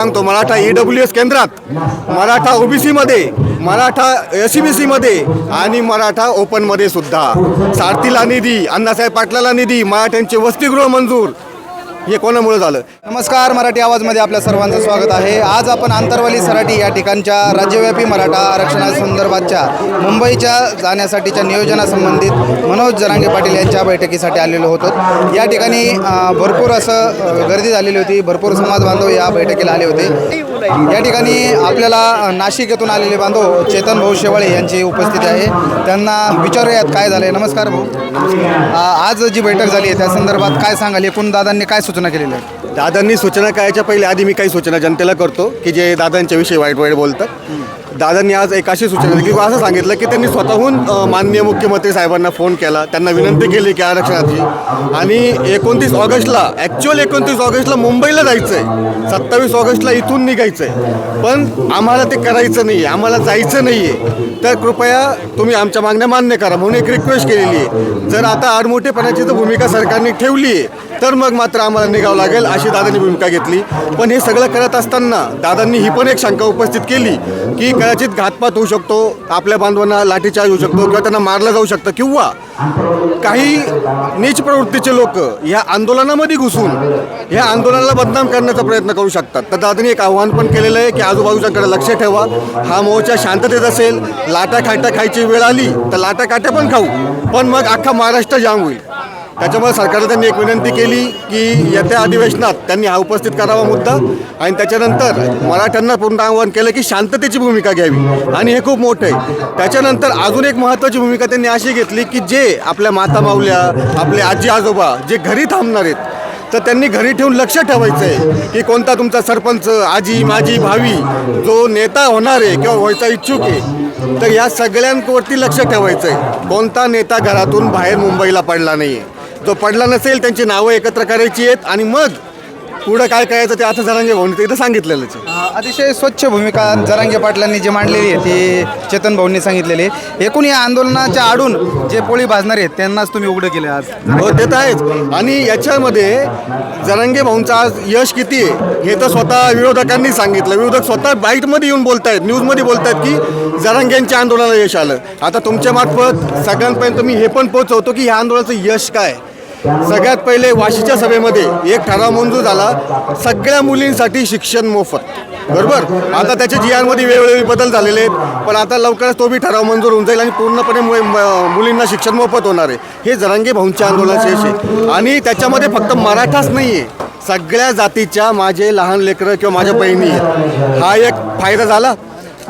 सांगतो Maratha E W S केंद्रात Maratha ओबीसीमध्ये Maratha S C B C मध्ये आणि मराठा ओपनमध्ये सुद्धा. सारथीला निधी अण्णासाहेब पाटलाला निधी मराठ्यांचे वसतिगृह मंजूर. हे कोणामुळे झालं? नमस्कार मराठी आवाजमध्ये आपल्या सर्वांचं स्वागत आहे. आज आपण आंतरवाली सराटी या ठिकाणच्या राज्यव्यापी मराठा आरक्षणासंदर्भातच्या मुंबईच्या जाण्यासाठीच्या नियोजनासंबंधित मनोज जरांगे पाटील यांच्या बैठकीसाठी आलेलो होतो. या ठिकाणी भरपूर असं गर्दी झालेली होती. भरपूर समाज बांधव या बैठकीला आले होते. या ठिकाणी आपल्याला नाशिक येथून आलेले बांधव चेतन भाऊ शेवाळे यांची उपस्थिती आहे. त्यांना विचारूयात काय झालंय. नमस्कार भाऊ. आज जी बैठक झाली आहे त्या संदर्भात काय सांगाल? एकूण दादांनी काय सूचना केलेल्या आहेत? दादांनी सूचना करायच्या पहिले आधी मी काही सूचना जनतेला करतो की जे दादांच्या विषयी वाईट वाईट बोलतात. दादांनी आज एक अशी सूचना दिली की असं सांगितलं की त्यांनी स्वतःहून माननीय मुख्यमंत्री साहेबांना फोन केला. त्यांना विनंती केली की आरक्षणाची. आणि एकोणतीस ऑगस्टला ॲक्च्युअल एकोणतीस ऑगस्टला मुंबईला जायचं आहे सत्तावीस ऑगस्टला इथून निघायचं आहे पण आम्हाला ते करायचं नाही आहे आम्हाला जायचं नाही आहे तर कृपया तुम्ही आमच्या मागण्या मान्य करा म्हणून एक रिक्वेस्ट केलेली आहे. जर आता आडमोठेपणाची जर भूमिका सरकारने ठेवली आहे तर मग मात्र आम्हाला निघावं लागेल अशी दादांनी भूमिका घेतली. पण हे सगळं करत असताना दादांनी ही पण एक शंका उपस्थित केली की कदाचित घातपात होऊ शकतो आपल्या बांधवांना लाठीचार्ज होऊ शकतो किंवा त्यांना मारलं जाऊ शकतं किंवा काही नीच प्रवृत्तीचे लोक या आंदोलनामध्ये घुसून या आंदोलनाला बदनाम करण्याचा प्रयत्न करू शकतात. तर दादांनी एक आव्हान पण केलेलं आहे की आजूबाजूच्याकडे लक्ष ठेवा. हा मोर्चा शांततेत असेल लाटा खाटा खायची वेळ आली तर लाटा काट्या पण खाऊ. पण मग अख्खा महाराष्ट्र जाम होईल. त्याच्यामुळे सरकारला त्यांनी एक विनंती केली की येत्या अधिवेशनात त्यांनी हा उपस्थित करावा मुद्दा. आणि त्याच्यानंतर मराठ्यांना पूर्ण आवाहन केलं की शांततेची भूमिका घ्यावी. आणि हे खूप मोठं आहे. त्याच्यानंतर अजून एक महत्त्वाची भूमिका त्यांनी अशी घेतली की जे आपल्या माता माऊल्या आपले आजी आजोबा जे घरी थांबणार आहेत तर त्यांनी घरी ठेवून लक्ष ठेवायचं आहे की कोणता तुमचा सरपंच आजी माझी भावी जो नेता होणार आहे किंवा व्हायचा इच्छुक आहे तर या सगळ्यांवरती लक्ष ठेवायचं आहे कोणता नेता घरातून बाहेर मुंबईला पडला नाही आहे जो पडला नसेल त्यांची नावं एकत्र करायची आहेत. आणि मग पुढं काय करायचं ते आता जरांगे भाऊनी ते इथं सांगितलेलंच आहे. अतिशय स्वच्छ भूमिका जरांगे पाटलांनी जी मांडलेली आहे ती चेतन भाऊंनी सांगितलेली आहे. एकूण या आंदोलनाच्या आडून जे पोळी भाजणार आहेत त्यांनाच तुम्ही उघडं केले आज. हो ते तर आहेच. आणि याच्यामध्ये जरांगे भाऊंचं आज यश किती आहे हे तर स्वतः विरोधकांनी सांगितलं. विरोधक स्वतः बाईटमध्ये येऊन बोलतायत न्यूजमध्ये बोलतायत की जरांगेंच्या आंदोलनाला यश आलं. आता तुमच्या मार्फत सगळ्यांपर्यंत मी हे पण पोहोचवतो की ह्या आंदोलनाचं यश काय सगळ्यात पहिले वाशीच्या सभेमध्ये एक ठराव मंजूर झाला सगळ्या मुलींसाठी शिक्षण मोफत. बरोबर? आता त्याच्या जियांमध्ये वेगवेगळे बदल झालेले आहेत पण आता लवकरच तो बी ठराव मंजूर होऊन जाईल आणि पूर्णपणे मुलींना शिक्षण मोफत होणार आहे. हे जरांगे भाऊंच्या आंदोलनाचे यश आणि त्याच्यामध्ये फक्त मराठाच नाही आहे. सगळ्या जातीच्या माझे लहान लेकरं किंवा माझ्या बहिणी आहेत. हा एक फायदा झाला.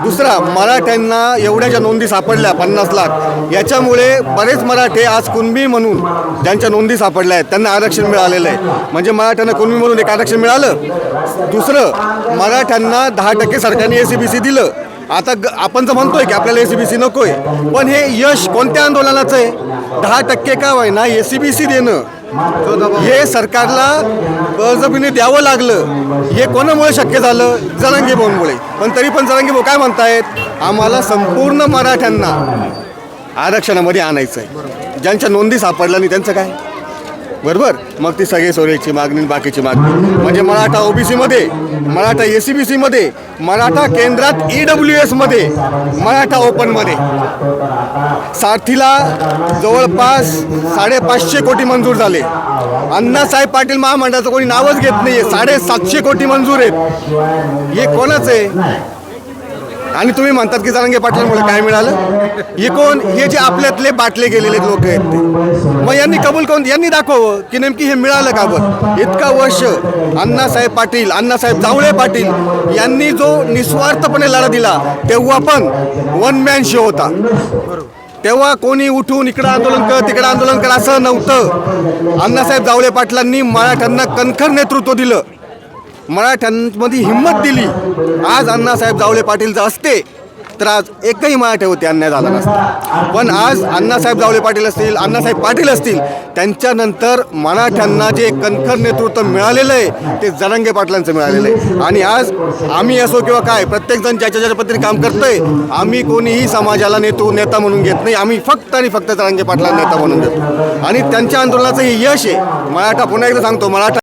दुसरा मराठ्यांना एवढ्या ज्या नोंदी सापडल्या पन्नास लाख याच्यामुळे बरेच मराठे आज कुणबी म्हणून ज्यांच्या नोंदी सापडल्या आहेत त्यांना आरक्षण मिळालेलं आहे. म्हणजे मराठ्यांना कुणबी म्हणून एक आरक्षण मिळालं. दुसरं मराठ्यांना दहा टक्के सरकारने ए सी बी सी दिलं. आता ग- आपण तर म्हणतोय की आपल्याला ए सी बी सी नको आहे पण हे यश कोणत्या आंदोलनाचं आहे? दहा टक्के का ना ए सी बी सी देणं. हे सरकारला बळजबरीने द्यावं लागलं. हे कोणामुळे शक्य झालं? जरांगे भाऊंमुळे. पण तरी पण जरांगे भाऊ काय म्हणतायत? आम्हाला संपूर्ण मराठ्यांना आरक्षणामध्ये आणायचं आहे ज्यांच्या नोंदी सापडल्या नाही त्यांचं काय? बरोबर? मग ती सगळे सोयीची मागणी बाकीची मागणी. म्हणजे मराठा ओबीसीमध्ये मराठा ए सी बी सीमध्ये मराठा केंद्रात ई डब्ल्यू एसमध्ये मराठा ओपनमध्ये साथीला जवळपास साडेपाचशे कोटी मंजूर झाले. अण्णासाहेब पाटील महामंडळाचं कोणी नावच घेत नाही आहे साडेसातशे कोटी मंजूर आहेत. हे कोणाचं आहे? आणि तुम्ही म्हणतात की जरांगे पाटलांमुळे काय मिळालं? एकूण हे जे आपल्यातले बाटले गेलेले लोक आहेत ते. मग यांनी कबूल करून यांनी दाखवावं की नेमकी हे मिळालं का बरं? इतका वर्ष अण्णासाहेब पाटील अण्णासाहेब जावळे पाटील यांनी जो निस्वार्थपणे लढा दिला तेव्हा पण वन मॅन शो होता. तेव्हा कोणी उठून इकडं आंदोलन कर तिकडं आंदोलन कर असं नव्हतं. अण्णासाहेब जावळे पाटलांनी मराठ्यांना कणखर नेतृत्व दिलं. मराठ्यांमध्ये हिंमत दिली. आज अण्णासाहेब जावळे पाटील जर असते तर आज एकही मराठ्यावरती अन्याय झाला नसता. पण आज अण्णासाहेब जावळे पाटील असतील अण्णासाहेब पाटील असतील त्यांच्यानंतर मराठ्यांना जे कणखर नेतृत्व मिळालेलं आहे ते जरांगे पाटलांचं मिळालेलं आहे. आणि आज आम्ही असो किंवा काय प्रत्येकजण ज्याच्या ज्याच्या पद्धतीने काम करतोय आम्ही कोणीही समाजाला नेतो नेता म्हणून घेत नाही. आम्ही फक्त आणि फक्त जरांगे पाटला नेता म्हणून घेतो. आणि त्यांच्या आंदोलनाचं हे यश आहे. मराठा पुन्हा एकदा सांगतो मराठा